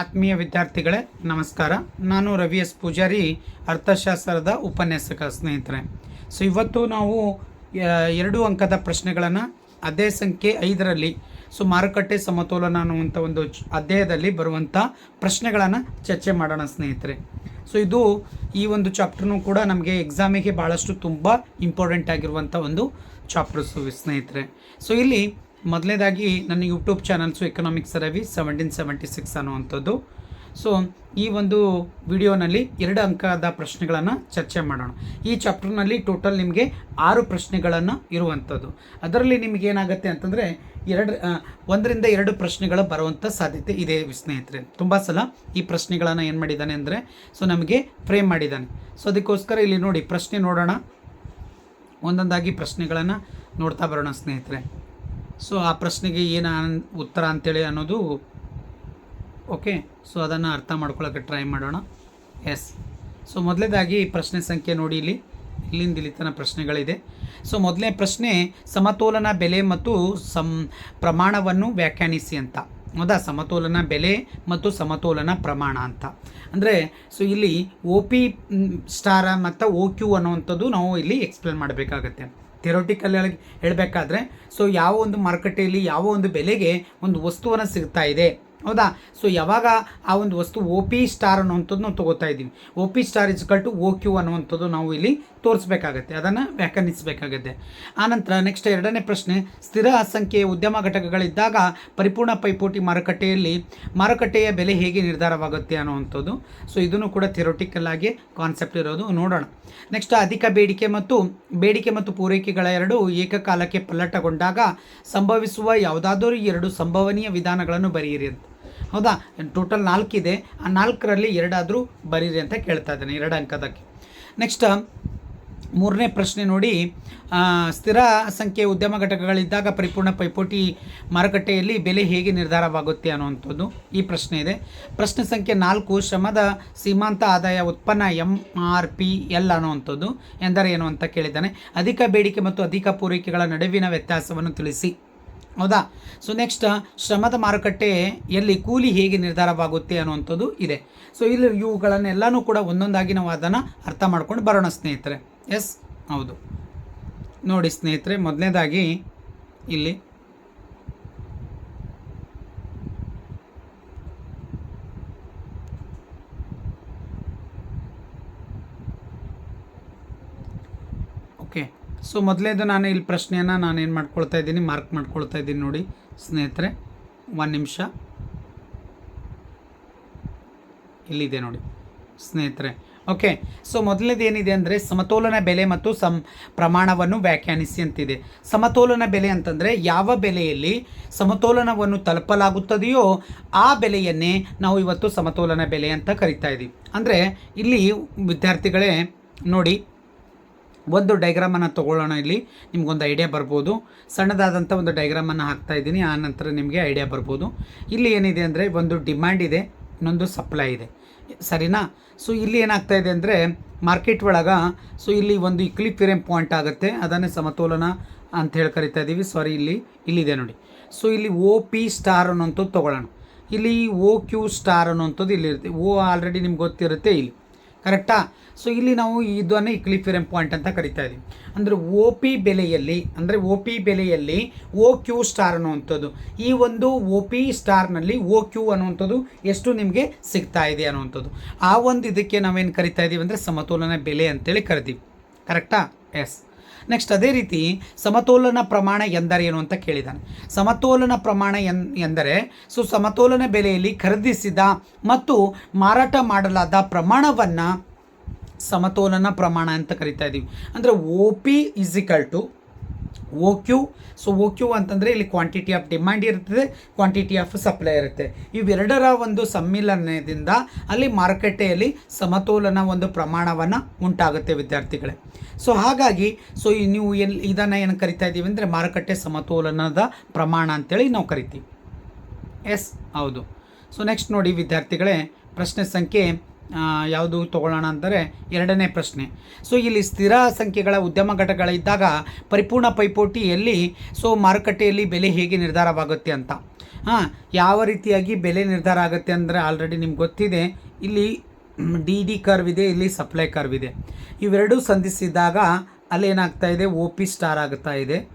ಆತ್ಮೀಯ ವಿದ್ಯಾರ್ಥಿಗಳೇ, ನಮಸ್ಕಾರ. ನಾನು ರವಿ ಎಸ್. ಪೂಜಾರಿ, ಅರ್ಥಶಾಸ್ತ್ರದ ಉಪನ್ಯಾಸಕ ಸ್ನೇಹಿತರೆ. ಸೊ ಇವತ್ತು ನಾವು ಎರಡು ಅಂಕದ ಪ್ರಶ್ನೆಗಳನ್ನು ಅದೇ ಸಂಖ್ಯೆ ಐದರಲ್ಲಿ ಸೊ ಮಾರುಕಟ್ಟೆ ಸಮತೋಲನ ಅನ್ನುವಂಥ ಒಂದು ಅಧ್ಯಾಯದಲ್ಲಿ ಬರುವಂಥ ಪ್ರಶ್ನೆಗಳನ್ನು ಚರ್ಚೆ ಮಾಡೋಣ ಸ್ನೇಹಿತರೆ. ಸೊ ಇದು ಈ ಒಂದು ಚಾಪ್ಟರ್ನು ಕೂಡ ನಮಗೆ ಎಕ್ಸಾಮಿಗೆ ಭಾಳಷ್ಟು ತುಂಬ ಇಂಪಾರ್ಟೆಂಟ್ ಆಗಿರುವಂಥ ಒಂದು ಚಾಪ್ಟರ್ಸು ಸ್ನೇಹಿತರೆ. ಸೊ ಇಲ್ಲಿ ಮೊದಲನೇದಾಗಿ ನನ್ನ YouTube channels economics Ravi seventeen seventy six ಅನ್ನುವಂಥದ್ದು. ಸೊ ಈ ಒಂದು ವಿಡಿಯೋನಲ್ಲಿ ಎರಡು ಅಂಕದ ಪ್ರಶ್ನೆಗಳನ್ನು ಚರ್ಚೆ ಮಾಡೋಣ. ಈ ಚಾಪ್ಟರ್ನಲ್ಲಿ ಟೋಟಲ್ ನಿಮಗೆ ಆರು ಪ್ರಶ್ನೆಗಳನ್ನು ಇರುವಂಥದ್ದು. ಅದರಲ್ಲಿ ನಿಮಗೆ ಏನಾಗುತ್ತೆ ಅಂತಂದರೆ, ಎರಡು ಒಂದರಿಂದ ಎರಡು ಪ್ರಶ್ನೆಗಳು ಬರುವಂಥ ಸಾಧ್ಯತೆ ಇದೆ ಸ್ನೇಹಿತರೆ ತುಂಬ ಸಲ ಈ ಪ್ರಶ್ನೆಗಳನ್ನು ಏನು ಮಾಡಿದ್ದಾನೆ ಅಂದರೆ, ಸೊ ನಮಗೆ ಫ್ರೇಮ್ ಮಾಡಿದ್ದಾನೆ. ಸೊ ಅದಕ್ಕೋಸ್ಕರ ಇಲ್ಲಿ ನೋಡಿ, ಪ್ರಶ್ನೆ ನೋಡೋಣ. ಒಂದೊಂದಾಗಿ ಪ್ರಶ್ನೆಗಳನ್ನು ನೋಡ್ತಾ ಬರೋಣ ಸ್ನೇಹಿತರೆ. ಸೊ ಆ ಪ್ರಶ್ನೆಗೆ ಏನು ಉತ್ತರ ಅಂತೇಳಿ ಅನ್ನೋದು ಓಕೆ ಸೊ ಅದನ್ನು ಅರ್ಥ ಮಾಡ್ಕೊಳ್ಳೋಕೆ ಟ್ರೈ ಮಾಡೋಣ. ಎಸ್ ಸೊ ಮೊದಲೇದಾಗಿ ಪ್ರಶ್ನೆ ಸಂಖ್ಯೆ ನೋಡಿ ಇಲ್ಲಿ. ಇಲ್ಲಿಂದ ಇಲ್ಲಿ ತನ ಪ್ರಶ್ನೆಗಳಿದೆ. ಸೊ ಮೊದಲನೇ ಪ್ರಶ್ನೆ, ಸಮತೋಲನ ಬೆಲೆ ಮತ್ತು ಸಂ, ಪ್ರಮಾಣವನ್ನು ವ್ಯಾಖ್ಯಾನಿಸಿ ಅಂತ. ಹೌದಾ? ಸಮತೋಲನ ಬೆಲೆ ಮತ್ತು ಸಮತೋಲನ ಪ್ರಮಾಣ ಅಂತ. ಅಂದರೆ ಸೊ ಇಲ್ಲಿ ಒ ಪಿ ಸ್ಟಾರ ಮತ್ತು ಓ ಕ್ಯೂ ಅನ್ನುವಂಥದ್ದು ನಾವು ಇಲ್ಲಿ ಎಕ್ಸ್ಪ್ಲೇನ್ ಮಾಡಬೇಕಾಗತ್ತೆ. ಥಿಯೋಟಿಕಲ್ ಹೇಳಬೇಕಾದ್ರೆ ಸೊ ಯಾವ ಒಂದು ಮಾರುಕಟ್ಟೆಯಲ್ಲಿ ಯಾವ ಒಂದು ಬೆಲೆಗೆ ಒಂದು ವಸ್ತುವನ್ನು ಸಿಗ್ತಾ ಇದೆ. ಹೌದಾ? ಸೊ ಯಾವಾಗ ಆ ಒಂದು ವಸ್ತು ಓ ಪಿ ಸ್ಟಾರ್ ಅನ್ನುವಂಥದ್ದು ನಾವು ತೊಗೋತಾ ಇದ್ದೀವಿ. O P star equal to O Q ಅನ್ನುವಂಥದ್ದು ನಾವು ಇಲ್ಲಿ ತೋರಿಸ್ಬೇಕಾಗತ್ತೆ, ಅದನ್ನು ವ್ಯಾಖ್ಯಾನಿಸಬೇಕಾಗತ್ತೆ. ಆನಂತರ ನೆಕ್ಸ್ಟ್ ಎರಡನೇ ಪ್ರಶ್ನೆ, ಸ್ಥಿರ ಸಂಖ್ಯೆಯ ಉದ್ಯಮ ಘಟಕಗಳಿದ್ದಾಗ ಪರಿಪೂರ್ಣ ಪೈಪೋಟಿ ಮಾರುಕಟ್ಟೆಯಲ್ಲಿ ಮಾರುಕಟ್ಟೆಯ ಬೆಲೆ ಹೇಗೆ ನಿರ್ಧಾರವಾಗುತ್ತೆ ಅನ್ನುವಂಥದ್ದು. ಸೊ ಇದನ್ನು ಕೂಡ ಥಿರೋಟಿಕಲ್ ಆಗಿ ಕಾನ್ಸೆಪ್ಟ್ ಇರೋದು ನೋಡೋಣ. ನೆಕ್ಸ್ಟ್ ಅಧಿಕ ಬೇಡಿಕೆ ಮತ್ತು ಬೇಡಿಕೆ ಮತ್ತು ಪೂರೈಕೆಗಳ ಎರಡು ಏಕಕಾಲಕ್ಕೆ ಪಲ್ಲಟಗೊಂಡಾಗ ಸಂಭವಿಸುವ ಯಾವುದಾದರೂ ಎರಡು ಸಂಭವನೀಯ ವಿಧಾನಗಳನ್ನು ಬರೆಯಿರಿ ಅಂತ. ಹೌದಾ? ಟೋಟಲ್ ನಾಲ್ಕಿದೆ. ಆ ನಾಲ್ಕರಲ್ಲಿ ಎರಡಾದರೂ ಬರೀರಿ ಅಂತ ಕೇಳ್ತಾ ಇದ್ದೇನೆ, ಎರಡು ಅಂಕದಕ್ಕೆ. ನೆಕ್ಸ್ಟ್ ಮೂರನೇ ಪ್ರಶ್ನೆ ನೋಡಿ. ಸ್ಥಿರ ಸಂಖ್ಯೆಯ ಉದ್ಯಮ ಘಟಕಗಳಿದ್ದಾಗ ಪರಿಪೂರ್ಣ ಪೈಪೋಟಿ ಮಾರುಕಟ್ಟೆಯಲ್ಲಿ ಬೆಲೆ ಹೇಗೆ ನಿರ್ಧಾರವಾಗುತ್ತೆ ಅನ್ನುವಂಥದ್ದು ಈ ಪ್ರಶ್ನೆ ಇದೆ. ಪ್ರಶ್ನೆ ಸಂಖ್ಯೆ ನಾಲ್ಕು, ಶ್ರಮದ ಸೀಮಾಂತ ಆದಾಯ ಉತ್ಪನ್ನ ಎಂ ಆರ್ ಪಿ ಎಲ್ ಅನ್ನುವಂಥದ್ದು ಎಂದರೆ ಏನು ಅಂತ ಕೇಳಿದ್ದಾನೆ. ಅಧಿಕ ಬೇಡಿಕೆ ಮತ್ತು ಅಧಿಕ ಪೂರೈಕೆಗಳ ನಡುವಿನ ವ್ಯತ್ಯಾಸವನ್ನು ತಿಳಿಸಿ. ಹೌದಾ? ಸೊ ನೆಕ್ಸ್ಟ್ ಶ್ರಮದ ಮಾರುಕಟ್ಟೆಯಲ್ಲಿ ಕೂಲಿ ಹೇಗೆ ನಿರ್ಧಾರವಾಗುತ್ತೆ ಅನ್ನುವಂಥದ್ದು ಇದೆ. ಸೊ ಇಲ್ಲಿ ಇವುಗಳನ್ನೆಲ್ಲನೂ ಕೂಡ ಒಂದೊಂದಾಗಿ ನಾವು ಅದನ್ನು ಅರ್ಥ ಮಾಡ್ಕೊಂಡು ಬರೋಣ, ಸ್ನೇಹಿತರೆ. ಎಸ್, ಹೌದು. ನೋಡಿ ಸ್ನೇಹಿತರೆ, ಮೊದಲನೇದಾಗಿ ಇಲ್ಲಿ ಓಕೆ, ಸೊ ಮೊದಲೇದು ನಾನು ಇಲ್ಲಿ ಪ್ರಶ್ನೆಯನ್ನು ನಾನು ಏನು ಮಾಡ್ಕೊಳ್ತಾ ಇದ್ದೀನಿ, ಮಾರ್ಕ್ ಮಾಡ್ಕೊಳ್ತಾ ಇದ್ದೀನಿ ನೋಡಿ ಸ್ನೇಹಿತರೆ. ಒಂದು ನಿಮಿಷ. ಇಲ್ಲಿದೆ ನೋಡಿ ಸ್ನೇಹಿತರೆ. ಓಕೆ ಸೊ ಮೊದಲನೇದೇನಿದೆ ಅಂದರೆ ಸಮತೋಲನ ಬೆಲೆ ಮತ್ತು ಸಂ ಪ್ರಮಾಣವನ್ನು ವ್ಯಾಖ್ಯಾನಿಸಿ ಅಂತಿದೆ. ಸಮತೋಲನ ಬೆಲೆ ಅಂತಂದರೆ ಯಾವ ಬೆಲೆಯಲ್ಲಿ ಸಮತೋಲನವನ್ನು ತಲುಪಲಾಗುತ್ತದೆಯೋ ಆ ಬೆಲೆಯನ್ನೇ ನಾವು ಇವತ್ತು ಸಮತೋಲನ ಬೆಲೆ ಅಂತ ಕರಿತಾ ಇದ್ದೀವಿ ಅಂದರೆ ಇಲ್ಲಿ ವಿದ್ಯಾರ್ಥಿಗಳೇ ನೋಡಿ, ಒಂದು ಡೈಗ್ರಾಮನ್ನು ತೊಗೊಳ್ಳೋಣ ಇಲ್ಲಿ. ನಿಮಗೊಂದು ಐಡಿಯಾ ಬರ್ಬೋದು. ಸಣ್ಣದಾದಂಥ ಒಂದು ಡೈಗ್ರಾಮನ್ನು ಹಾಕ್ತಾ ಇದ್ದೀನಿ, ಆ ನಂತರ ನಿಮಗೆ ಐಡಿಯಾ ಬರ್ಬೋದು. ಇಲ್ಲಿ ಏನಿದೆ ಅಂದರೆ ಒಂದು ಡಿಮ್ಯಾಂಡ್ ಇದೆ, ಇನ್ನೊಂದು ಸಪ್ಲೈ ಇದೆ. ಸರಿನಾ? ಸೊ ಇಲ್ಲಿ ಏನಾಗ್ತಾ ಇದೆ ಅಂದರೆ ಮಾರ್ಕೆಟ್ ಒಳಗೆ ಸೊ ಇಲ್ಲಿ ಒಂದು ಇಕ್ಲಿಫಿರಿಯಂ ಪಾಯಿಂಟ್ ಆಗುತ್ತೆ. ಅದನ್ನೇ ಸಮತೋಲನ ಅಂತ ಹೇಳಿ ಕರಿತಾ ಇದ್ದೀವಿ ಸಾರಿ ಇಲ್ಲಿ, ಇಲ್ಲಿದೆ ನೋಡಿ. ಸೊ ಇಲ್ಲಿ ಓ ಪಿ ಸ್ಟಾರ್ ಅನ್ನೋಂಥದ್ದು ತೊಗೊಳ್ಳೋಣ. ಇಲ್ಲಿ ಓ ಕ್ಯೂ ಸ್ಟಾರ್ ಅನ್ನೋಂಥದ್ದು ಇಲ್ಲಿ ಇರುತ್ತೆ. ಓ ಆಲ್ರೆಡಿ ನಿಮ್ಗೆ ಗೊತ್ತಿರುತ್ತೆ ಇಲ್ಲಿ. ಕರೆಕ್ಟಾ? ಸೊ ಇಲ್ಲಿ ನಾವು ಇದನ್ನೇ ಇಕ್ಲಿಫಿರಮ್ ಪಾಯಿಂಟ್ ಅಂತ ಕರಿತಾ ಇದ್ದೀವಿ ಅಂದರೆ ಒ ಪಿ ಬೆಲೆಯಲ್ಲಿ, ಅಂದರೆ ಒ ಪಿ ಬೆಲೆಯಲ್ಲಿ ಓ ಕ್ಯೂ ಸ್ಟಾರ್ ಅನ್ನುವಂಥದ್ದು. ಈ ಒಂದು ಒ ಪಿ ಸ್ಟಾರ್ನಲ್ಲಿ ಓ ಕ್ಯೂ ಅನ್ನುವಂಥದ್ದು ಎಷ್ಟು ನಿಮಗೆ ಸಿಗ್ತಾ ಇದೆ ಅನ್ನುವಂಥದ್ದು. ಆ ಒಂದು ಇದಕ್ಕೆ ನಾವೇನು ಕರಿತಾ ಇದ್ದೀವಿ ಅಂದರೆ ಸಮತೋಲನ ಬೆಲೆ ಅಂತೇಳಿ ಕರಿತೀವಿ ಕರೆಕ್ಟಾ? ಎಸ್ ನೆಕ್ಸ್ಟ್ ಅದೇ ರೀತಿ ಸಮತೋಲನ ಪ್ರಮಾಣ ಎಂದರೇನು ಅಂತ ಕೇಳಿದ್ದಾನೆ. ಸಮತೋಲನ ಪ್ರಮಾಣ ಎನ್, ಎಂದರೆ ಸೊ ಸಮತೋಲನ ಬೆಲೆಯಲ್ಲಿ ಖರೀದಿಸಿದ ಮತ್ತು ಮಾರಾಟ ಮಾಡಲಾದ ಪ್ರಮಾಣವನ್ನು ಸಮತೋಲನ ಪ್ರಮಾಣ ಅಂತ ಕರಿತಾ ಇದ್ದೀವಿ ಅಂದರೆ O P equal to O Q so O Q ಅಂತಂದರೆ ಇಲ್ಲಿ ಕ್ವಾಂಟಿಟಿ ಆಫ್ ಡಿಮ್ಯಾಂಡ್ ಇರ್ತದೆ ಕ್ವಾಂಟಿಟಿ ಆಫ್ ಸಪ್ಲೈ ಇರುತ್ತೆ. ಇವೆರಡರ ಒಂದು ಸಮ್ಮಿಲನದಿಂದ ಅಲ್ಲಿ ಮಾರುಕಟ್ಟೆಯಲ್ಲಿ ಸಮತೋಲನ ಒಂದು ಪ್ರಮಾಣವನ್ನು ಉಂಟಾಗುತ್ತೆ ವಿದ್ಯಾರ್ಥಿಗಳೇ. ಸೊ ಹಾಗಾಗಿ ಸೊ ನೀವು ಎಲ್ಲಿ ಇದನ್ನು ಏನು ಕರಿತಾ ಇದ್ದೀವಿ ಅಂದರೆ ಮಾರುಕಟ್ಟೆ ಸಮತೋಲನದ ಪ್ರಮಾಣ ಅಂತೇಳಿ ನಾವು ಕರಿತೀವಿ. ಎಸ್ ಹೌದು. ಸೊ ನೆಕ್ಸ್ಟ್ ನೋಡಿ ವಿದ್ಯಾರ್ಥಿಗಳೇ, ಪ್ರಶ್ನೆ ಸಂಖ್ಯೆ ಯಾವುದು ತಗೊಳ್ಳೋಣ ಅಂದರೆ ಎರಡನೇ ಪ್ರಶ್ನೆ. ಸೊ, ಇಲ್ಲಿ ಸ್ಥಿರ ಸಂಖ್ಯೆಗಳ ಉದ್ಯಮ ಘಟಕಗಳಿದ್ದಾಗ ಪರಿಪೂರ್ಣ ಪೈಪೋಟಿಯಲ್ಲಿ, ಸೊ, ಮಾರುಕಟ್ಟೆಯಲ್ಲಿ ಬೆಲೆ ಹೇಗೆ ನಿರ್ಧಾರವಾಗುತ್ತೆ ಅಂತ. ಹಾಂ, ಯಾವ ರೀತಿಯಾಗಿ ಬೆಲೆ ನಿರ್ಧಾರ ಆಗುತ್ತೆ ಅಂದರೆ ಆಲ್ರೆಡಿ ನಿಮ್ಗೆ ಗೊತ್ತಿದೆ. ಇಲ್ಲಿ ಡಿ ಡಿ ಕರ್ವ್ ಇದೆ, ಇಲ್ಲಿ ಸಪ್ಲೈ ಕರ್ವ್ ಇದೆ. ಇವೆರಡೂ ಸಂಧಿಸಿದಾಗ ಅಲ್ಲೇನಾಗ್ತಾ ಇದೆ? ಓ ಪಿ ಸ್ಟಾರ್ ಆಗ್ತಾ ಇದೆ.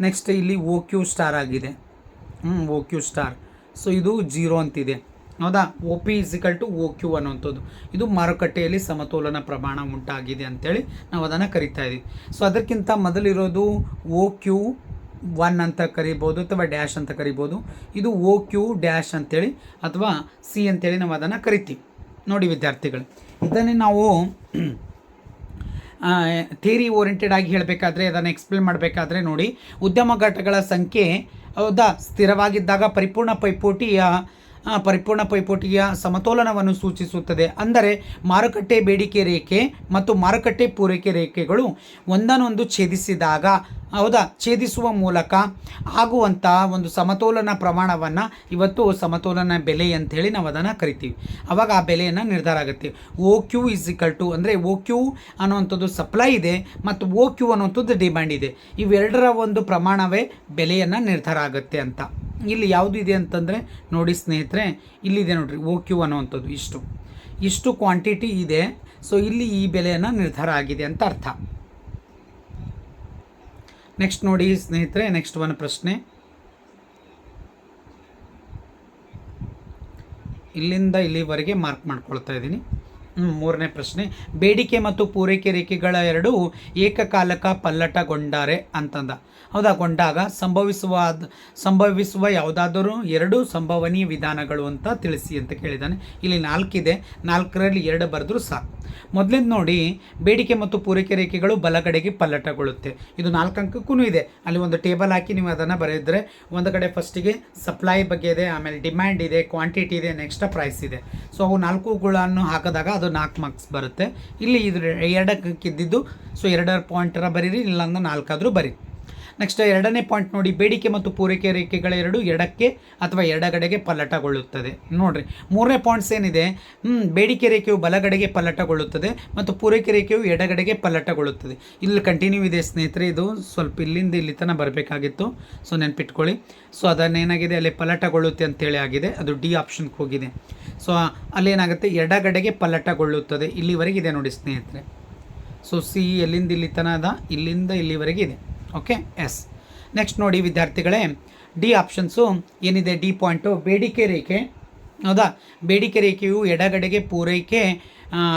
ನೆಕ್ಸ್ಟ್ ಇಲ್ಲಿ ಓ ಕ್ಯೂ ಸ್ಟಾರ್ ಆಗಿದೆ. ಹ್ಞೂ ಓ ಕ್ಯೂ ಸ್ಟಾರ್ ಸೊ ಇದು ಜೀರೋ ಅಂತಿದೆ. ಹೌದಾ? O P equal to O Q ಅನ್ನುವಂಥದ್ದು. ಇದು ಮಾರುಕಟ್ಟೆಯಲ್ಲಿ ಸಮತೋಲನ ಪ್ರಮಾಣ ಉಂಟಾಗಿದೆ ಅಂತೇಳಿ ನಾವು ಅದನ್ನು ಕರಿತಾ ಇದ್ದೀವಿ ಸೊ ಅದಕ್ಕಿಂತ ಮೊದಲಿರೋದು ಓ ಕ್ಯೂ ಒನ್ ಅಂತ ಕರಿಬೋದು ಅಥವಾ ಡ್ಯಾಶ್ ಅಂತ ಕರಿಬೋದು. ಇದು ಓ ಕ್ಯೂ ಡ್ಯಾಶ್ ಅಂತೇಳಿ ಅಥವಾ ಸಿ ಅಂತೇಳಿ ನಾವು ಅದನ್ನು ಕರಿತೀವಿ. ನೋಡಿ ವಿದ್ಯಾರ್ಥಿಗಳು, ಇದನ್ನೇ ನಾವು ಥಿಯರಿ ಓರಿಯೆಂಟೆಡ್ ಆಗಿ ಹೇಳಬೇಕಾದ್ರೆ ಅದನ್ನು ಎಕ್ಸ್ಪ್ಲೇನ್ ಮಾಡಬೇಕಾದ್ರೆ ನೋಡಿ, ಉದ್ಯಮ ಘಟಗಳ ಸಂಖ್ಯೆ, ಹೌದಾ, ಸ್ಥಿರವಾಗಿದ್ದಾಗ ಪರಿಪೂರ್ಣ ಪೈಪೋಟಿಯ ಪರಿಪೂರ್ಣ ಪೈಪೋಟಿಯ ಸಮತೋಲನವನ್ನು ಸೂಚಿಸುತ್ತದೆ. ಅಂದರೆ ಮಾರುಕಟ್ಟೆ ಬೇಡಿಕೆ ರೇಖೆ ಮತ್ತು ಮಾರುಕಟ್ಟೆ ಪೂರೈಕೆ ರೇಖೆಗಳು ಒಂದನ್ನೊಂದು ಛೇದಿಸಿದಾಗ, ಹೌದಾ? ಛೇದಿಸುವ ಮೂಲಕ ಆಗುವಂಥ ಒಂದು ಸಮತೋಲನ ಪ್ರಮಾಣವನ್ನು ಇವತ್ತು ಸಮತೋಲನ ಬೆಲೆ ಅಂಥೇಳಿ ನಾವು ಅದನ್ನು ಕರಿತೀವಿ. ಆವಾಗ ಆ ಬೆಲೆಯನ್ನು ನಿರ್ಧಾರ ಆಗುತ್ತೆ. O Q is equal to ಅಂದರೆ ಓ ಕ್ಯೂ ಅನ್ನುವಂಥದ್ದು ಸಪ್ಲೈ ಇದೆ ಮತ್ತು ಓ ಕ್ಯೂ ಅನ್ನುವಂಥದ್ದು ಡಿಮ್ಯಾಂಡ್ ಇದೆ. ಇವೆರಡರ ಒಂದು ಪ್ರಮಾಣವೇ ಬೆಲೆಯನ್ನು ನಿರ್ಧಾರ ಆಗುತ್ತೆ ಅಂತ. ಇಲ್ಲಿ ಯಾವುದು ಇದೆ ಅಂತಂದರೆ ನೋಡಿ ಸ್ನೇಹಿತರೆ, ಇಲ್ಲಿದೆ ನೋಡಿರಿ, ಓ ಕ್ಯೂ ಅನ್ನುವಂಥದ್ದು ಇಷ್ಟು. ಇಷ್ಟು ಕ್ವಾಂಟಿಟಿ ಇದೆ. ಸೊ ಇಲ್ಲಿ ಈ ಬೆಲೆಯನ್ನು ನಿರ್ಧಾರ ಆಗಿದೆ ಅಂತ ಅರ್ಥ. ನೆಕ್ಸ್ಟ್ ನೋಡಿ ಸ್ನೇಹಿತರೆ ನೆಕ್ಸ್ಟ್ ಒಂದು ಪ್ರಶ್ನೆ. ಇಲ್ಲಿಂದ ಇಲ್ಲಿವರೆಗೆ ಮಾರ್ಕ್ ಮಾಡ್ಕೊಳ್ತಾ ಇದ್ದೀನಿ. ಮೂರನೇ ಪ್ರಶ್ನೆ. ಬೇಡಿಕೆ ಮತ್ತು ಪೂರೈಕೆ ರೇಖೆಗಳ ಎರಡು ಏಕಕಾಲಕ ಪಲ್ಲಟಗೊಂಡರೆ ಅಂತಂದ. ಹೌದಾ, ಗೊಂಡಾಗ ಸಂಭವಿಸುವ ಸಂಭವಿಸುವ ಯಾವುದಾದರೂ ಎರಡು ಸಂಭವನೀಯ ವಿಧಾನಗಳು ಅಂತ ತಿಳಿಸಿ ಅಂತ ಕೇಳಿದ್ದಾನೆ ಇಲ್ಲಿ ನಾಲ್ಕಿದೆ. ನಾಲ್ಕರಲ್ಲಿ ಎರಡು ಬರೆದ್ರೂ ಸಾಕು. ಮೊದಲಿಂದ ನೋಡಿ, ಬೇಡಿಕೆ ಮತ್ತು ಪೂರೈಕೆ ರೇಖೆಗಳು ಬಲಗಡೆಗೆ ಪಲ್ಲಟಗೊಳ್ಳುತ್ತೆ. ಇದು ನಾಲ್ಕು ಅಂಕಕ್ಕೂ ಇದೆ. ಅಲ್ಲಿ ಒಂದು ಟೇಬಲ್ ಹಾಕಿ ನೀವು ಅದನ್ನು ಬರೆದಿದ್ರೆ ಒಂದು ಕಡೆ ಫಸ್ಟಿಗೆ ಸಪ್ಲೈ ಬಗ್ಗೆ ಇದೆ, ಆಮೇಲೆ ಡಿಮ್ಯಾಂಡ್ ಇದೆ, ಕ್ವಾಂಟಿಟಿ ಇದೆ, ನೆಕ್ಸ್ಟ್ ಪ್ರೈಸ್ ಇದೆ. ಸೊ ಅವು ನಾಲ್ಕುಗಳನ್ನು ಹಾಕಿದಾಗ ಅದು ನಾಲ್ಕು ಮಾರ್ಕ್ಸ್ ಬರುತ್ತೆ. ಇಲ್ಲಿ ಇದು ಎರಡಕ್ಕೆ ಇದ್ದಿದ್ದು ಸೊ ಎರಡರ ಪಾಯಿಂಟರ ಬರೀರಿ ಇಲ್ಲಾಂದ್ರೆ ನಾಲ್ಕಾದರೂ ಬರೀ ನೆಕ್ಸ್ಟ್ ಎರಡನೇ ಪಾಯಿಂಟ್ ನೋಡಿ, ಬೇಡಿಕೆ ಮತ್ತು ಪೂರೈಕೆ ರೇಖೆಗಳ ಎರಡು ಎಡಕ್ಕೆ ಅಥವಾ ಎಡಗಡೆಗೆ ಪಲ್ಲಟಗೊಳ್ಳುತ್ತದೆ. ನೋಡಿರಿ, ಮೂರನೇ ಪಾಯಿಂಟ್ಸ್ ಏನಿದೆ? ಬೇಡಿಕೆ ರೇಖೆಯು ಬಲಗಡೆಗೆ ಪಲ್ಲಟಗೊಳ್ಳುತ್ತದೆ ಮತ್ತು ಪೂರೈಕೆ ರೇಖೆಯು ಎಡಗಡೆಗೆ ಪಲ್ಲಟಗೊಳ್ಳುತ್ತದೆ. ಇಲ್ಲಿ ಕಂಟಿನ್ಯೂ ಇದೆ ಸ್ನೇಹಿತರೆ, ಇದು ಸ್ವಲ್ಪ ಇಲ್ಲಿಂದ ಇಲ್ಲಿ ತನಕ ಬರಬೇಕಾಗಿತ್ತು. ಸೊ ನೆನ್ಪಿಟ್ಕೊಳ್ಳಿ. ಸೊ ಅದನ್ನೇನಾಗಿದೆ? ಅಲ್ಲಿ ಪಲ್ಲಟಗೊಳ್ಳುತ್ತೆ ಅಂತೇಳಿ ಆಗಿದೆ. ಅದು ಡಿ ಆಪ್ಷನ್ಗೆ ಹೋಗಿದೆ. ಸೊ ಅಲ್ಲೇನಾಗುತ್ತೆ? ಎಡಗಡೆಗೆ ಪಲ್ಲಟಗೊಳ್ಳುತ್ತದೆ. ಇಲ್ಲಿವರೆಗಿದೆ ನೋಡಿ ಸ್ನೇಹಿತರೆ. ಸೊ ಸಿ ಎಲ್ಲಿಂದ ಇಲ್ಲಿ ತನಕ ಇಲ್ಲಿಂದ ಇಲ್ಲಿವರೆಗೆ ಇದೆ. ಓಕೆ ಎಸ್ ನೆಕ್ಸ್ಟ್ ನೋಡಿ ವಿದ್ಯಾರ್ಥಿಗಳೇ ಡಿ ಆಪ್ಷನ್ಸು ಏನಿದೆ? ಡಿ ಪಾಯಿಂಟು ಬೇಡಿಕೆ ರೇಖೆ. ಹೌದಾ? ಬೇಡಿಕೆ ರೇಖೆಯು ಎಡಗಡೆಗೆ ಪೂರೈಕೆ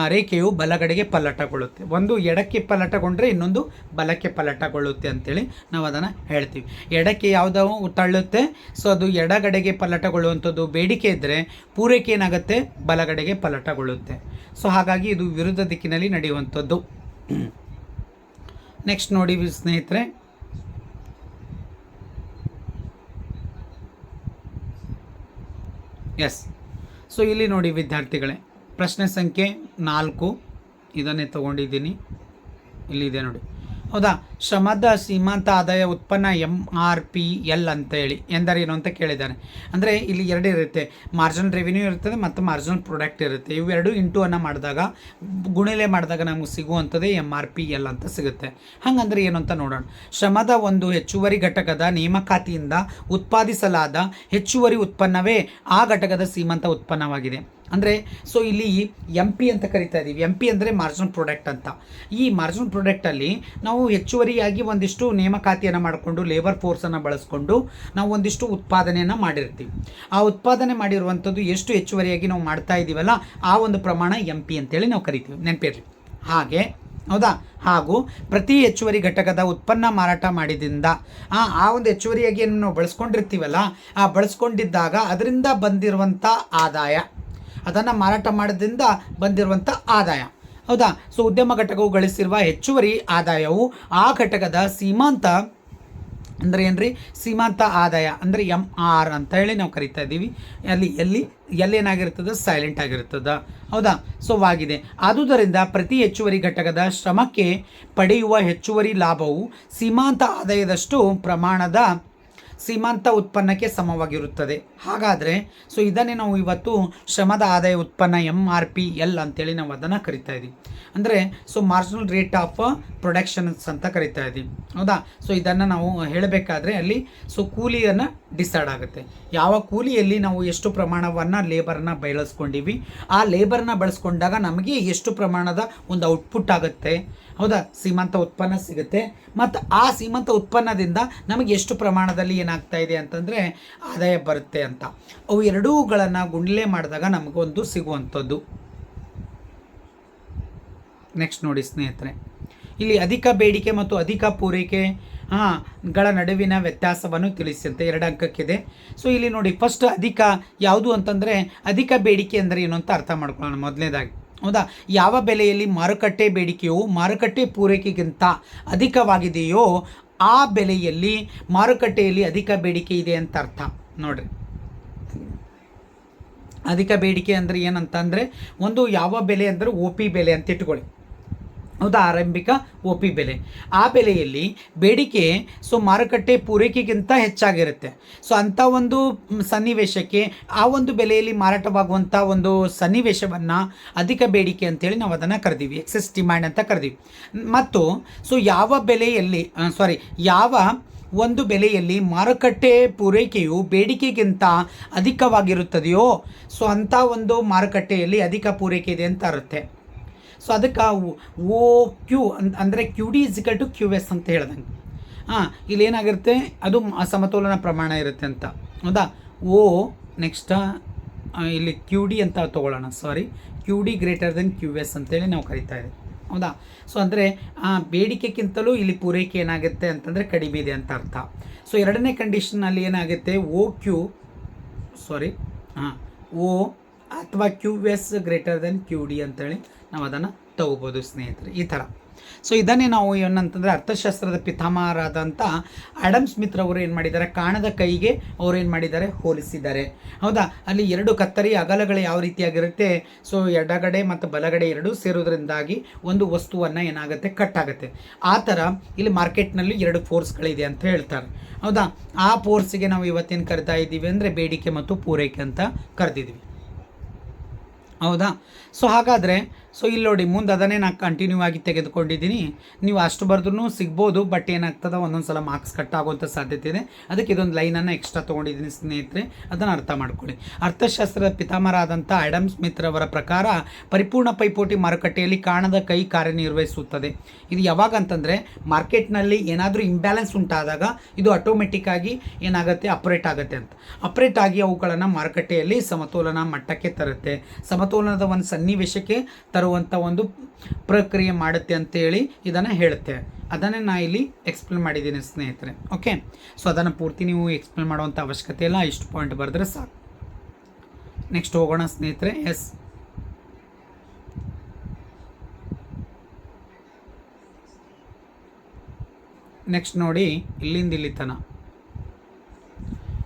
ರೇಖೆಯು ಬಲಗಡೆಗೆ ಪಲ್ಲಟಗೊಳ್ಳುತ್ತೆ. ಒಂದು ಎಡಕ್ಕೆ ಪಲ್ಲಟಗೊಂಡ್ರೆ ಇನ್ನೊಂದು ಬಲಕ್ಕೆ ಪಲ್ಲಟಗೊಳ್ಳುತ್ತೆ ಅಂತೇಳಿ ನಾವು ಅದನ್ನು ಹೇಳ್ತೀವಿ. ಎಡಕ್ಕೆ ಯಾವುದೋ ತಳ್ಳುತ್ತೆ. ಸೊ ಅದು ಎಡಗಡೆಗೆ ಪಲ್ಲಟಗೊಳ್ಳುವಂಥದ್ದು ಬೇಡಿಕೆ ಇದ್ದರೆ ಪೂರೈಕೆ ಏನಾಗುತ್ತೆ? ಬಲಗಡೆಗೆ ಪಲ್ಲಟಗೊಳ್ಳುತ್ತೆ. ಸೊ ಹಾಗಾಗಿ ಇದು ವಿರುದ್ಧ ದಿಕ್ಕಿನಲ್ಲಿ ನಡೆಯುವಂಥದ್ದು. ನೆಕ್ಸ್ಟ್ ನೋಡಿ ಸ್ನೇಹಿತರೆ ಎಸ್ ಸೊ ಇಲ್ಲಿ ನೋಡಿ ವಿದ್ಯಾರ್ಥಿಗಳೇ ಪ್ರಶ್ನೆ ಸಂಖ್ಯೆ ನಾಲ್ಕು. ಇದನ್ನೇ ತಗೊಂಡಿದ್ದೀನಿ. ಇಲ್ಲಿದೆ ನೋಡಿ. ಹೌದಾ? ಶ್ರಮದ ಸೀಮಾಂತ ಆದಾಯ ಉತ್ಪನ್ನ ಎಂ ಆರ್ ಪಿ ಎಲ್ ಅಂತ ಹೇಳಿ ಎಂದರೇನು ಅಂತ ಕೇಳಿದ್ದಾರೆ. ಅಂದರೆ ಇಲ್ಲಿ ಎರಡು ಇರುತ್ತೆ. ಮಾರ್ಜಿನಲ್ ರೆವಿನ್ಯೂ ಇರ್ತದೆ ಮತ್ತು ಮಾರ್ಜಿನಲ್ ಪ್ರಾಡಕ್ಟ್ ಇರುತ್ತೆ. ಇವೆರಡು ಇಂಟು ಅನ್ನು ಮಾಡಿದಾಗ, ಗುಣಿಲೆ ಮಾಡಿದಾಗ ನಮಗೆ ಸಿಗುವಂಥದ್ದೇ ಎಂ ಆರ್ ಪಿ ಎಲ್ ಅಂತ ಸಿಗುತ್ತೆ. ಹಾಗಂದ್ರೆ ಏನು ಅಂತ ನೋಡೋಣ. ಶ್ರಮದ ಒಂದು ಹೆಚ್ಚುವರಿ ಘಟಕದ ನೇಮಕಾತಿಯಿಂದ ಉತ್ಪಾದಿಸಲಾದ ಹೆಚ್ಚುವರಿ ಉತ್ಪನ್ನವೇ ಆ ಘಟಕದ ಸೀಮಂತ ಉತ್ಪನ್ನವಾಗಿದೆ. ಅಂದರೆ ಸೊ ಇಲ್ಲಿ ಎಂ ಪಿ ಅಂತ ಕರಿತಾ ಇದ್ದೀವಿ ಎಂ ಪಿ ಅಂದರೆ ಮಾರ್ಜಿನಲ್ ಪ್ರಾಡಕ್ಟ್ ಅಂತ. ಈ ಮಾರ್ಜಿನಲ್ ಪ್ರಾಡಕ್ಟಲ್ಲಿ ನಾವು ಹೆಚ್ಚುವರಿಯಾಗಿ ಒಂದಿಷ್ಟು ನೇಮಕಾತಿಯನ್ನು ಮಾಡಿಕೊಂಡು ಲೇಬರ್ ಫೋರ್ಸನ್ನು ಬಳಸ್ಕೊಂಡು ನಾವು ಒಂದಿಷ್ಟು ಉತ್ಪಾದನೆಯನ್ನು ಮಾಡಿರ್ತೀವಿ. ಆ ಉತ್ಪಾದನೆ ಮಾಡಿರುವಂಥದ್ದು ಎಷ್ಟು ಹೆಚ್ಚುವರಿಯಾಗಿ ನಾವು ಮಾಡ್ತಾ ಇದ್ದೀವಲ್ಲ ಆ ಒಂದು ಪ್ರಮಾಣ ಎಂ ಪಿ ಅಂತೇಳಿ ನಾವು ಕರಿತೀವಿ. ನೆನಪಿರಲಿ. ಹಾಗೆ, ಹೌದಾ? ಹಾಗೂ ಪ್ರತಿ ಹೆಚ್ಚುವರಿ ಘಟಕದ ಉತ್ಪನ್ನ ಮಾರಾಟ ಮಾಡಿದಿಂದ ಆ ಆ ಒಂದು ಹೆಚ್ಚುವರಿಯಾಗಿ ಏನು ನಾವು ಬಳಸ್ಕೊಂಡಿರ್ತೀವಲ್ಲ, ಆ ಬಳಸ್ಕೊಂಡಿದ್ದಾಗ ಅದರಿಂದ ಬಂದಿರುವಂಥ ಆದಾಯ. ಅದನ್ನು ಮಾರಾಟ ಮಾಡೋದ್ರಿಂದ ಬಂದಿರುವಂಥ ಆದಾಯ. ಹೌದಾ? ಸೊ ಉದ್ಯಮ ಘಟಕವು ಗಳಿಸಿರುವ ಹೆಚ್ಚುವರಿ ಆದಾಯವು ಆ ಘಟಕದ ಸೀಮಾಂತ ಅಂದರೆ ಏನು ರೀ ಸೀಮಾಂತ ಆದಾಯ ಅಂದರೆ ಎಂ ಆರ್ ಅಂತ ಹೇಳಿ ನಾವು ಕರಿತಾ ಇದ್ದೀವಿ. ಅಲ್ಲಿ, ಎಲ್ಲಿ ಎಲ್ಲೇನಾಗಿರ್ತದೆ ಸೈಲೆಂಟ್ ಆಗಿರ್ತದೆ. ಹೌದಾ? ಸೊ ವಾಗಿದೆ. ಆದುದರಿಂದ ಪ್ರತಿ ಹೆಚ್ಚುವರಿ ಘಟಕದ ಶ್ರಮಕ್ಕೆ ಪಡೆಯುವ ಹೆಚ್ಚುವರಿ ಲಾಭವು ಸೀಮಾಂತ ಆದಾಯದಷ್ಟು ಪ್ರಮಾಣದ ಸೀಮಾಂತ ಉತ್ಪನ್ನಕ್ಕೆ ಸಮವಾಗಿರುತ್ತದೆ. ಹಾಗಾದರೆ ಸೊ ಇದನ್ನೇ ನಾವು ಇವತ್ತು ಶ್ರಮದ ಆದಾಯ ಉತ್ಪನ್ನ ಎಂ ಆರ್ ಪಿ ಎಲ್ ಅಂತೇಳಿ ನಾವು ಅದನ್ನು ಕರಿತಾ ಇದ್ದೀವಿ ಅಂದರೆ so marginal rate of productions ಅಂತ ಕರಿತಾ ಇದ್ದೀವಿ ಹೌದಾ? ಸೊ ಇದನ್ನು ನಾವು ಹೇಳಬೇಕಾದ್ರೆ ಅಲ್ಲಿ ಸೊ ಕೂಲಿಯನ್ನು ಡಿಸೈಡ್ ಆಗುತ್ತೆ. ಯಾವ ಕೂಲಿಯಲ್ಲಿ ನಾವು ಎಷ್ಟು ಪ್ರಮಾಣವನ್ನು ಲೇಬರ್ನ ಬಳಸ್ಕೊಂಡಿವಿ? ಆ ಲೇಬರ್ನ ಬಳಸ್ಕೊಂಡಾಗ ನಮಗೆ ಎಷ್ಟು ಪ್ರಮಾಣದ ಒಂದು ಔಟ್ಪುಟ್ ಆಗುತ್ತೆ? ಹೌದಾ? ಸೀಮಂತ ಉತ್ಪನ್ನ ಸಿಗುತ್ತೆ. ಮತ್ತು ಆ ಸೀಮಂತ ಉತ್ಪನ್ನದಿಂದ ನಮಗೆ ಎಷ್ಟು ಪ್ರಮಾಣದಲ್ಲಿ ಏನಾಗ್ತಾ ಇದೆ ಅಂತಂದರೆ ಆದಾಯ ಬರುತ್ತೆ ಅಂತ. ಅವು ಎರಡೂಗಳನ್ನು ಗುಂಡ್ಲೆ ಮಾಡಿದಾಗ ನಮಗೊಂದು ಸಿಗುವಂಥದ್ದು. ನೆಕ್ಸ್ಟ್ ನೋಡಿ ಸ್ನೇಹಿತರೆ. ಇಲ್ಲಿ ಅಧಿಕ ಬೇಡಿಕೆ ಮತ್ತು ಅಧಿಕ ಪೂರೈಕೆ ಗಳ ನಡುವಿನ ವ್ಯತ್ಯಾಸವನ್ನು ತಿಳಿಸಿದಂತೆ ಎರಡು ಅಂಕಕ್ಕಿದೆ. ಸೊ ಇಲ್ಲಿ ನೋಡಿ ಫಸ್ಟ್ ಅಧಿಕ ಯಾವುದು ಅಂತಂದರೆ ಅಧಿಕ ಬೇಡಿಕೆ ಅಂದರೆ ಏನು ಅಂತ ಅರ್ಥ ಮಾಡ್ಕೊಳ್ಳೋಣ ಮೊದಲನೇದಾಗಿ. ಹೌದಾ? ಯಾವ ಬೆಲೆಯಲ್ಲಿ ಮಾರುಕಟ್ಟೆ ಬೇಡಿಕೆಯು ಮಾರುಕಟ್ಟೆ ಪೂರೈಕೆಗಿಂತ ಅಧಿಕವಾಗಿದೆಯೋ ಆ ಬೆಲೆಯಲ್ಲಿ ಮಾರುಕಟ್ಟೆಯಲ್ಲಿ ಅಧಿಕ ಬೇಡಿಕೆ ಇದೆ ಅಂತ ಅರ್ಥ. ನೋಡ್ರಿ. ಅಧಿಕ ಬೇಡಿಕೆ ಅಂದರೆ ಏನಂತಂದರೆ, ಒಂದು ಯಾವ ಬೆಲೆ ಅಂದರೆ ಒ ಪಿ ಬೆಲೆ ಅಂತ ಇಟ್ಕೊಳ್ಳಿ. ಹೌದಾ ಆರಂಭಿಕ ಒ ಪಿ ಬೆಲೆ. ಆ ಬೆಲೆಯಲ್ಲಿ ಬೇಡಿಕೆ, ಸೊ ಮಾರುಕಟ್ಟೆ ಪೂರೈಕೆಗಿಂತ ಹೆಚ್ಚಾಗಿರುತ್ತೆ. ಸೊ ಅಂಥ ಒಂದು ಸನ್ನಿವೇಶಕ್ಕೆ ಆ ಒಂದು ಬೆಲೆಯಲ್ಲಿ ಮಾರಾಟವಾಗುವಂಥ ಒಂದು ಸನ್ನಿವೇಶವನ್ನು ಅಧಿಕ ಬೇಡಿಕೆ ಅಂತೇಳಿ ನಾವು ಅದನ್ನು ಕರೆದೀವಿ ಎಕ್ಸೆಸ್ ಡಿಮ್ಯಾಂಡ್ ಅಂತ ಕರೆದೀವಿ. ಮತ್ತು ಸೊ ಯಾವ ಬೆಲೆಯಲ್ಲಿ ಸಾರಿ ಯಾವ ಒಂದು ಬೆಲೆಯಲ್ಲಿ ಮಾರುಕಟ್ಟೆ ಪೂರೈಕೆಯು ಬೇಡಿಕೆಗಿಂತ ಅಧಿಕವಾಗಿರುತ್ತದೆಯೋ, ಸೊ ಅಂಥ ಒಂದು ಮಾರುಕಟ್ಟೆಯಲ್ಲಿ ಅಧಿಕ ಪೂರೈಕೆ ಇದೆ ಅಂತ ಇರುತ್ತೆ ಸೊ ಅದಕ್ಕೆ ಓ ಕ್ಯೂ ಅಂತ ಅಂದರೆ Q D equal to Q S ಅಂತ ಹೇಳ್ದಂಗೆ. ಹಾಂ, ಇಲ್ಲಿ ಏನಾಗಿರುತ್ತೆ ಅದು ಅಸಮತೋಲನ ಪ್ರಮಾಣ ಇರುತ್ತೆ ಅಂತ. ಹೌದಾ? ಓ ನೆಕ್ಸ್ಟ್ ಇಲ್ಲಿ ಕ್ಯೂ ಡಿ ಅಂತ ತೊಗೊಳ್ಳೋಣ. Sorry Q D greater than Q S ಅಂತೇಳಿ ನಾವು ಕರಿತಾ ಇದ್ದೀವಿ. ಹೌದಾ? ಸೊ ಅಂದರೆ ಬೇಡಿಕೆಗಿಂತಲೂ ಇಲ್ಲಿ ಪೂರೈಕೆ ಏನಾಗುತ್ತೆ ಅಂತಂದರೆ ಕಡಿಮೆ ಇದೆ ಅಂತ ಅರ್ಥ. ಸೊ ಎರಡನೇ ಕಂಡೀಷನಲ್ಲಿ ಏನಾಗುತ್ತೆ? ಓ ಕ್ಯೂ ಸಾರಿ ಹಾಂ, ಓ ಅಥವಾ Q S greater than Q D ಅಂತೇಳಿ ನಾವು ಅದನ್ನು ತಗೋಬೋದು ಸ್ನೇಹಿತರೆ, ಈ ಥರ. ಸೊ ಇದನ್ನೇ ನಾವು ಏನಂತಂದರೆ ಅರ್ಥಶಾಸ್ತ್ರದ ಪಿತಾಮಹರಾದಂಥ ಆಡಮ್ ಸ್ಮಿತ್ ಅವರು ಏನು ಮಾಡಿದ್ದಾರೆ, ಕಾಣದ ಕೈಗೆ ಅವರು ಏನು ಮಾಡಿದ್ದಾರೆ, ಹೋಲಿಸಿದ್ದಾರೆ. ಹೌದಾ? ಅಲ್ಲಿ ಎರಡು ಕತ್ತರಿ ಅಗಲಗಳು ಯಾವ ರೀತಿಯಾಗಿರುತ್ತೆ? ಸೊ ಎಡಗಡೆ ಮತ್ತು ಬಲಗಡೆ ಎರಡೂ ಸೇರೋದ್ರಿಂದಾಗಿ ಒಂದು ವಸ್ತುವನ್ನು ಏನಾಗುತ್ತೆ? ಕಟ್ ಆಗುತ್ತೆ ಆ ಥರ ಇಲ್ಲಿ ಮಾರ್ಕೆಟ್ನಲ್ಲಿ ಎರಡು ಫೋರ್ಸ್ಗಳಿದೆ ಅಂತ ಹೇಳ್ತಾರೆ. ಹೌದಾ? ಆ ಫೋರ್ಸಿಗೆ ನಾವು ಇವತ್ತೇನು ಕರಿತಾ ಇದ್ದೀವಿ ಅಂದರೆ ಬೇಡಿಕೆ ಮತ್ತು ಪೂರೈಕೆ ಅಂತ ಕರೆದಿದ್ವಿ ಹೌದಾ? ಸೊ ಹಾಗಾದರೆ ಸೊ ಇಲ್ಲಿ ನೋಡಿ, ಮುಂದೆ ಅದನ್ನೇ ನಾನು ಕಂಟಿನ್ಯೂ ಆಗಿ ತೆಗೆದುಕೊಂಡಿದ್ದೀನಿ. ನೀವು ಅಷ್ಟು ಬರೆದ್ರೂ ಸಿಗ್ಬೋದು ಬಟ್ ಏನಾಗ್ತದೆ? ಒಂದೊಂದು ಸಲ ಮಾರ್ಕ್ಸ್ ಕಟ್ ಆಗುವಂಥ ಸಾಧ್ಯತೆ ಇದೆ. ಅದಕ್ಕೆ ಇದೊಂದು ಲೈನನ್ನು ಎಕ್ಸ್ಟ್ರಾ ತೊಗೊಂಡಿದ್ದೀನಿ, ಸ್ನೇಹಿತರೆ. ಅದನ್ನು ಅರ್ಥ ಮಾಡ್ಕೊಳ್ಳಿ. ಅರ್ಥಶಾಸ್ತ್ರದ ಪಿತಾಮರಾದಂಥ ಸ್ಮಿತ್ ರವರ ಪ್ರಕಾರ, ಪರಿಪೂರ್ಣ ಪೈಪೋಟಿ ಮಾರುಕಟ್ಟೆಯಲ್ಲಿ ಕಾಣದ ಕೈ ಕಾರ್ಯನಿರ್ವಹಿಸುತ್ತದೆ. ಇದು ಯಾವಾಗ ಅಂತಂದರೆ, ಮಾರ್ಕೆಟ್ನಲ್ಲಿ ಏನಾದರೂ ಇಂಬ್ಯಾಲೆನ್ಸ್ ಉಂಟಾದಾಗ, ಇದು ಆಟೋಮೆಟಿಕ್ಕಾಗಿ ಏನಾಗುತ್ತೆ? ಅಪ್ರೇಟ್ ಆಗುತ್ತೆ ಅಂತ. ಅಪ್ರೇಟ್ ಆಗಿ ಅವುಗಳನ್ನು ಮಾರುಕಟ್ಟೆಯಲ್ಲಿ ಸಮತೋಲನ ಮಟ್ಟಕ್ಕೆ ತರುತ್ತೆ. ಸಮತೋಲನದ ಒಂದು ಸನ್ನಿವೇಶಕ್ಕೆ ತರುವಂಥ ಒಂದು ಪ್ರಕ್ರಿಯೆ ಮಾಡುತ್ತೆ ಅಂತೇಳಿ ಇದನ್ನು ಹೇಳುತ್ತೆ. ಅದನ್ನೇ ನಾ ಇಲ್ಲಿ ಎಕ್ಸ್ಪ್ಲೇನ್ ಮಾಡಿದ್ದೀನಿ ಸ್ನೇಹಿತರೆ. ಓಕೆ ಸೊ ಅದನ್ನು ಪೂರ್ತಿ ನೀವು ಎಕ್ಸ್ಪ್ಲೇನ್ ಮಾಡುವಂಥ ಅವಶ್ಯಕತೆ ಇಲ್ಲ. ಇಷ್ಟು ಪಾಯಿಂಟ್ ಬರೆದ್ರೆ ಸಾಕು. ನೆಕ್ಸ್ಟ್ ಹೋಗೋಣ ಸ್ನೇಹಿತರೆ. ಎಸ್ ನೆಕ್ಸ್ಟ್ ನೋಡಿ, ಇಲ್ಲಿಂದ ಇಲ್ಲಿ ತನ.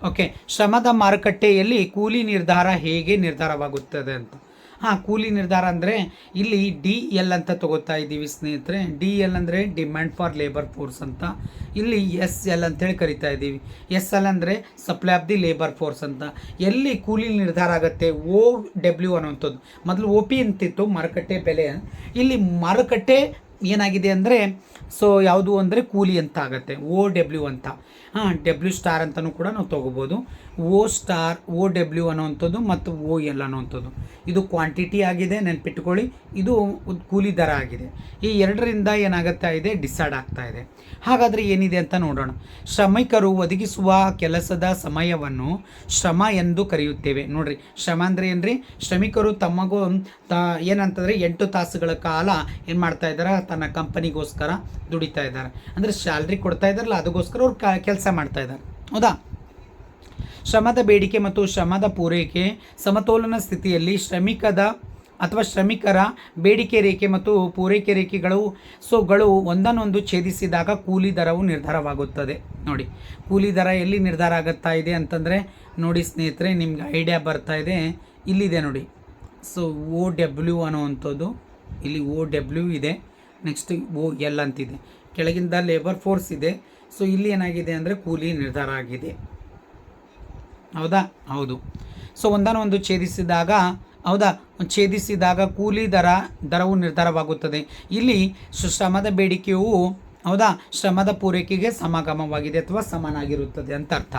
ಓಕೆ ಶ್ರಮದ ಮಾರುಕಟ್ಟೆಯಲ್ಲಿ ಕೂಲಿ ನಿರ್ಧಾರ ಹೇಗೆ ನಿರ್ಧಾರವಾಗುತ್ತದೆ ಅಂತ. ಹಾಂ, ಕೂಲಿ ನಿರ್ಧಾರ ಅಂದರೆ ಇಲ್ಲಿ ಡಿ ಎಲ್ ಅಂತ ತಗೋತಾ ಇದ್ದೀವಿ ಸ್ನೇಹಿತರೆ. ಡಿ ಎಲ್ ಅಂದರೆ ಡಿಮ್ಯಾಂಡ್ ಫಾರ್ ಲೇಬರ್ ಫೋರ್ಸ್ ಅಂತ. ಇಲ್ಲಿ ಎಸ್ ಎಲ್ ಅಂತೇಳಿ ಕರಿತಾ ಇದ್ದೀವಿ. ಎಸ್ ಎಲ್ ಅಂದರೆ supply of the labour force ಅಂತ. ಎಲ್ಲಿ ಕೂಲಿ ನಿರ್ಧಾರ ಆಗುತ್ತೆ? ಓ ಡಬ್ಲ್ಯೂ ಅನ್ನುವಂಥದ್ದು. ಮೊದಲು ಒ ಪಿ ಅಂತಿತ್ತು, ಮಾರುಕಟ್ಟೆ ಬೆಲೆ. ಇಲ್ಲಿ ಮಾರುಕಟ್ಟೆ ಏನಾಗಿದೆ ಅಂದರೆ ಸೊ ಯಾವುದು ಅಂದರೆ ಕೂಲಿ ಅಂತ ಆಗುತ್ತೆ ಓ ಡಬ್ಲ್ಯೂ ಅಂತ. ಹಾಂ ಡಬ್ಲ್ಯೂ ಸ್ಟಾರ್ ಅಂತಲೂ ಕೂಡ ನಾವು ತೊಗೋಬೋದು. ಓ ಸ್ಟಾರ್ ಓ ಡಬ್ಲ್ಯೂ ಅನ್ನೋವಂಥದ್ದು ಮತ್ತು ಓ ಎಲ್ ಅನ್ನೋವಂಥದ್ದು. ಇದು ಕ್ವಾಂಟಿಟಿ ಆಗಿದೆ, ನೆನ್ಪಿಟ್ಕೊಳ್ಳಿ. ಇದು ಕೂಲಿ ದರ ಆಗಿದೆ. ಈ ಎರಡರಿಂದ ಏನಾಗುತ್ತಾ ಇದೆ ಡಿಸೈಡ್ ಆಗ್ತಾ ಇದೆ. ಹಾಗಾದರೆ ಏನಿದೆ ಅಂತ ನೋಡೋಣ. ಶ್ರಮಿಕರು ಒದಗಿಸುವ ಕೆಲಸದ ಸಮಯವನ್ನು ಶ್ರಮ ಎಂದು ಕರೆಯುತ್ತೇವೆ. ನೋಡ್ರಿ, ಶ್ರಮ ಅಂದರೆ ಏನ್ರಿ? ಶ್ರಮಿಕರು ತಮಗೂ, ತ, ಏನಂತಂದರೆ ಎಂಟು ತಾಸುಗಳ ಕಾಲ ಏನು ಮಾಡ್ತಾ ಇದ್ದಾರೆ ತನ್ನ ಕಂಪನಿಗೋಸ್ಕರ ದುಡಿತಾ ಇದ್ದಾರೆ ಅಂದರೆ ಸ್ಯಾಲ್ರಿ ಕೊಡ್ತಾ ಇದ್ದಾರಲ್ಲ ಅದಕ್ಕೋಸ್ಕರ ಅವ್ರು ಕ ಮಾಡ್ತಾ ಇದ್ದಾರೆ ಹೌದಾ? ಶ್ರಮದ ಬೇಡಿಕೆ ಮತ್ತು ಶ್ರಮದ ಪೂರೈಕೆ, ಸಮತೋಲನ ಸ್ಥಿತಿಯಲ್ಲಿ ಶ್ರಮಿಕದ ಅಥವಾ ಶ್ರಮಿಕರ ಬೇಡಿಕೆ ರೇಖೆ ಮತ್ತು ಪೂರೈಕೆ ರೇಖೆಗಳು ಸೋಗಳು ಒಂದನ್ನೊಂದು ಛೇದಿಸಿದಾಗ ಕೂಲಿ ದರವು ನಿರ್ಧಾರವಾಗುತ್ತದೆ. ನೋಡಿ, ಕೂಲಿ ದರ ಎಲ್ಲಿ ನಿರ್ಧಾರ ಆಗುತ್ತಾ ಇದೆ ಅಂತಂದರೆ, ನೋಡಿ ಸ್ನೇಹಿತರೆ, ನಿಮ್ಗೆ ಐಡಿಯಾ ಬರ್ತಾ ಇದೆ. ಇಲ್ಲಿದೆ ನೋಡಿ. ಸೊ, ಓ ಡಬ್ಲ್ಯೂ ಅನ್ನೋವಂಥದ್ದು. ಇಲ್ಲಿ ಓ ಡಬ್ಲ್ಯೂ ಇದೆ. ನೆಕ್ಸ್ಟ್ ಓ ಎಲ್ ಅಂತಿದೆ. ಕೆಳಗಿಂದ ಲೇಬರ್ ಫೋರ್ಸ್ ಇದೆ. ಸೊ ಇಲ್ಲಿ ಏನಾಗಿದೆ ಅಂದರೆ ಕೂಲಿ ನಿರ್ಧಾರ ಆಗಿದೆ. ಹೌದಾ? ಹೌದು. ಸೊ ಒಂದನ್ನು ಒಂದು ಛೇದಿಸಿದಾಗ, ಹೌದಾ? ಛೇದಿಸಿದಾಗ ಕೂಲಿ ದರ, ದರವು ನಿರ್ಧಾರವಾಗುತ್ತದೆ. ಇಲ್ಲಿ ಶ್ರಮದ ಬೇಡಿಕೆಯು, ಹೌದಾ? ಶ್ರಮದ ಪೂರೈಕೆಗೆ ಸಮಾಗಮವಾಗಿದೆ ಅಥವಾ ಸಮನಾಗಿರುತ್ತದೆ ಅಂತ ಅರ್ಥ.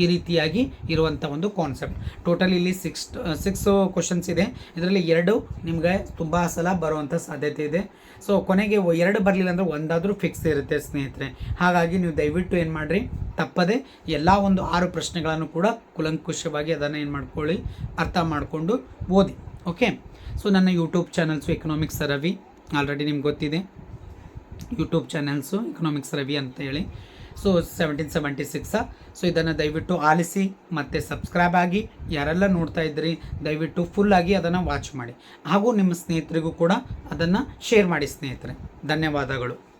ಈ ರೀತಿಯಾಗಿ ಇರುವಂಥ ಒಂದು ಕಾನ್ಸೆಪ್ಟ್ ಟೋಟಲ್ ಇಲ್ಲಿ ಸಿಕ್ಸ್ ಸಿಕ್ಸ್ ಕ್ವಶನ್ಸ್ ಇದೆ. ಇದರಲ್ಲಿ ಎರಡು ನಿಮಗೆ ತುಂಬ ಸಲ ಬರುವಂಥ ಸಾಧ್ಯತೆ ಇದೆ. ಸೊ ಕೊನೆಗೆ ಎರಡು ಬರಲಿಲ್ಲ ಅಂದರೆ ಒಂದಾದರೂ ಫಿಕ್ಸ್ ಇರುತ್ತೆ ಸ್ನೇಹಿತರೆ. ಹಾಗಾಗಿ ನೀವು ದಯವಿಟ್ಟು ಏನು ಮಾಡಿರಿ? ತಪ್ಪದೆ ಎಲ್ಲ ಒಂದು ಆರು ಪ್ರಶ್ನೆಗಳನ್ನು ಕೂಡ ಕುಲಂಕುಷವಾಗಿ ಅದನ್ನು ಏನು ಮಾಡ್ಕೊಳ್ಳಿ, ಅರ್ಥ ಮಾಡಿಕೊಂಡು ಓದಿ. ಓಕೆ ಸೊ ನನ್ನ YouTube channels economics Ravi. Already ನಿಮ್ಗೆ ಗೊತ್ತಿದೆ. ಯೂಟ್ಯೂಬ್ ಚಾನೆಲ್ಸು ಎಕನಾಮಿಕ್ಸ್ ರವಿ ಅಂತ ಹೇಳಿ. So seventeen seventy six so ಇದನ್ನು ದಯವಿಟ್ಟು ಆಲಿಸಿ ಮತ್ತು ಸಬ್ಸ್ಕ್ರೈಬ್ ಆಗಿ ಯಾರೆಲ್ಲ ನೋಡ್ತಾ ಇದ್ದೀರಿ ದಯವಿಟ್ಟು ಫುಲ್ಲಾಗಿ ಅದನ್ನು ವಾಚ್ ಮಾಡಿ. ಹಾಗೂ ನಿಮ್ಮ ಸ್ನೇಹಿತರಿಗೂ ಕೂಡ ಅದನ್ನು ಶೇರ್ ಮಾಡಿ ಸ್ನೇಹಿತರೆ. ಧನ್ಯವಾದಗಳು.